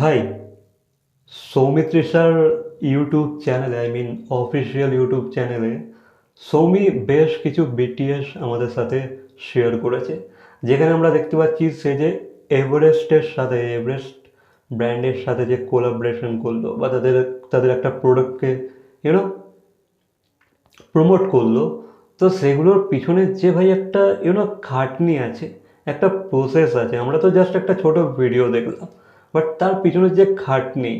ভাই সৌমিত্রিষার ইউটিউব চ্যানেলে আই মিন অফিসিয়াল ইউটিউব চ্যানেলে সৌমি বেশ কিছু বিটিএস আমাদের সাথে শেয়ার করেছে। যেখানে আমরা দেখতে পাচ্ছি সে যে এভারেস্টের সাথে এভারেস্ট ব্র্যান্ডের সাথে যে কোলাবরেশন করল বা তাদের তাদের একটা প্রোডাক্টকে ইউনো প্রমোট করল। তো সেগুলোর পিছনে যে ভাই একটা ইউনো খাটনি আছে, একটা প্রসেস আছে। আমরা তো জাস্ট একটা ছোট ভিডিও দেখলাম। বাট তার পিছনে যে খাটনি,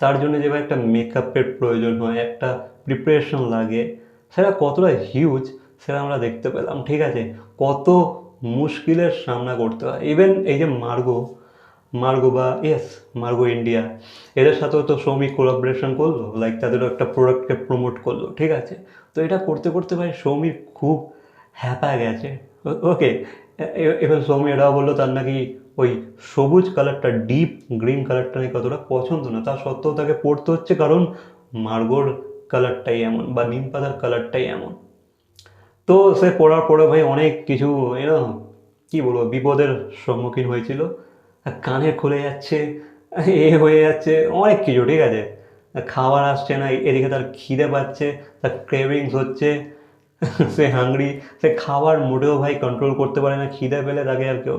তার জন্য যে ভাই একটা মেকআপের প্রয়োজন হয়, একটা প্রিপারেশন লাগে, সেটা কতটা হিউজ সেটা আমরা দেখতে পেলাম, ঠিক আছে? কত মুশকিলের সামনা করতে হয়। ইভেন এই যে মার্গো মার্গো বা ইয়েস মার্গো ইন্ডিয়া এদের সাথেও তো সৌমি কোলাবরেশন করল লাইক তাদেরও একটা প্রোডাক্টকে প্রমোট করল, ঠিক আছে? তো এটা করতে করতে ভাই সৌমির খুব হ্যাপা গেছে। ওকে এবার সৌমি এটাও বলল তার নাকি ওই সবুজ কালারটা ডিপ গ্রিন কালারটা নাকি কতটা পছন্দ না তা সত্ত্বেও তাকে পড়তে হচ্ছে কারণ মার্গোর কালারটাই এমন বা নিম পাতার কালারটাই এমন। তো সে পড়ার পরে ভাই অনেক কিছু এরা কি বলব, বিপদের সম্মুখীন হয়েছিল। কানে খুলে যাচ্ছে, এ হয়ে যাচ্ছে, অনেক কিছু, ঠিক আছে। খাবার আসছে না, এদিকে তার খিদে পাচ্ছে, তার ক্রেভিংস হচ্ছে, সে হাংরি সে খাবার মোটেও ভাই কন্ট্রোল করতে পারে না, খিদে পেলে তাকে আর কেউ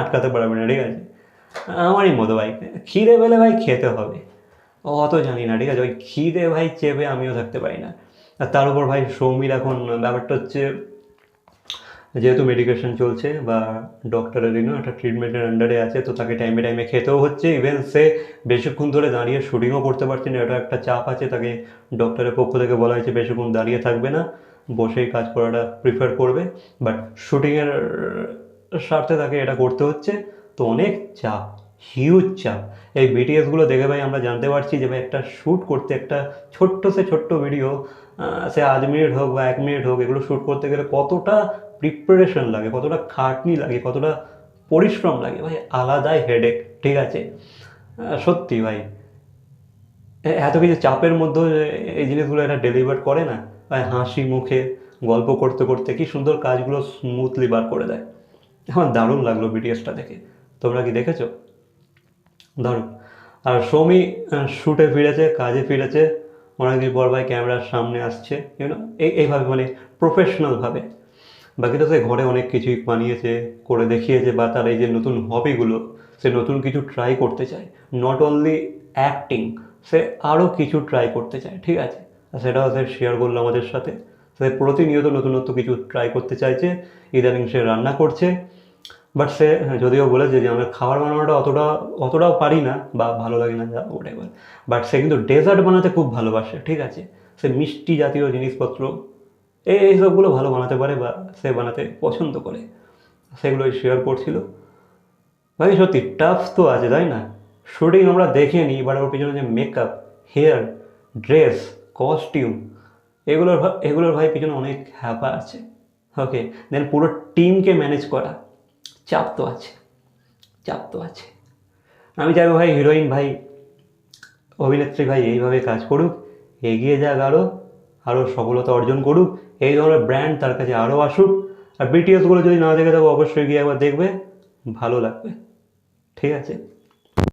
আটকাতে পারবে না, ঠিক আছে? আমারই মতো ভাই, খিদে পেলে ভাই খেতে হবে। অত জানি না, ঠিক আছে? ওই খিদে ভাই চেপে আমিও থাকতে পারি না। আর তার উপর ভাই সৌমির এখন ব্যাপারটা হচ্ছে, যেহেতু মেডিকেশন চলছে বা ডক্টরের জন্য একটা ট্রিটমেন্টের আন্ডারে আছে, তো তাকে টাইমে টাইমে খেতেও হচ্ছে। ইভেন সে বেশিক্ষণ ধরে দাঁড়িয়ে শুটিংও করতে পারছে না, এটা একটা চাপ আছে তাকে ডক্টরের পক্ষ থেকে বলা হয়েছে, বেশিক্ষণ দাঁড়িয়ে থাকবে না। বসেই কাজ করাটা প্রিফার করবে। বাট শুটিংয়ের স্বার্থে তাকে এটা করতে হচ্ছে। তো অনেক চাপ হিউজ চাপ। এই বিটিএসগুলো দেখে ভাই আমরা জানতে পারছি যে ভাই একটা শ্যুট করতে, একটা ছোট্ট সে ছোট্ট ভিডিও সে আধ মিনিট হোক বা এক মিনিট হোক, এগুলো শ্যুট করতে গেলে কতটা প্রিপারেশন লাগে, কতটা খাটনি লাগে, কতটা পরিশ্রম লাগে, ভাই আলাদাই হেডেক ঠিক আছে? সত্যি ভাই। এত কিছু চাপের মধ্যেও যে এই জিনিসগুলো এটা ডেলিভার করে না। ভাই হাসি মুখে গল্প করতে করতে কি সুন্দর কাজগুলো স্মুথলি বার করে দেয়। আমার দারুণ লাগল বিটিএসটা দেখে। তোমরা কি দেখেছ? দারুণ। আর সৌমি শ্যুটে ফিরেছে, কাজে ফিরেছে অনেকদিন পর ভাই ক্যামেরার সামনে আসছে ইউনো এই, এইভাবে মানে প্রফেশনালভাবে বাকি তো সে ঘরে অনেক কিছুই বানিয়েছে, করে দেখিয়েছে, বা তার এই যে নতুন হবিগুলো সে নতুন কিছু ট্রাই করতে চায়। নট অনলি অ্যাক্টিং সে আরও কিছু ট্রাই করতে চায়, ঠিক আছে? সেটাও সে শেয়ার করল আমাদের সাথে। সে প্রতিনিয়ত নতুনত্ব কিছু ট্রাই করতে চাইছে। ইদানিং সে রান্না করছে। বাট সে যদিও বলেছে যে আমার খাবার বানানোটা অতটা, অতটাও পারি না বা ভালো লাগে না, যা ওটা বাট সে কিন্তু ডেজার্ট বানাতে খুব ভালোবাসে, ঠিক আছে? সে মিষ্টি জাতীয় জিনিসপত্র এই এইসবগুলো ভালো বানাতে পারে বা সে বানাতে পছন্দ করে। সেগুলোই শেয়ার করছিল। ভাই, সত্যি টাফ তো আছে, তাই না? শুটিং আমরা দেখে নিই বাট ওর পিছনে যে মেকআপ হেয়ার ড্রেস কস্টিউম এগুলোর এগুলোর ভাই পিছনে অনেক হ্যাপা আছে। ওকে দেন পুরো টিমকে ম্যানেজ করা। চাপ তো আছে, চাপ তো আছে। আমি চাইব ভাই হিরোইন ভাই, অভিনেত্রী ভাই এইভাবে কাজ করুক, এগিয়ে যাক আরও আরও সফলতা অর্জন করুক, এই ধরনের ব্র্যান্ড তার কাছে আরও আসুক। আর বিটিএসগুলো যদি না দেখে থাকো, অবশ্যই গিয়ে একবার দেখবে, ভালো লাগবে। ঠিক আছে?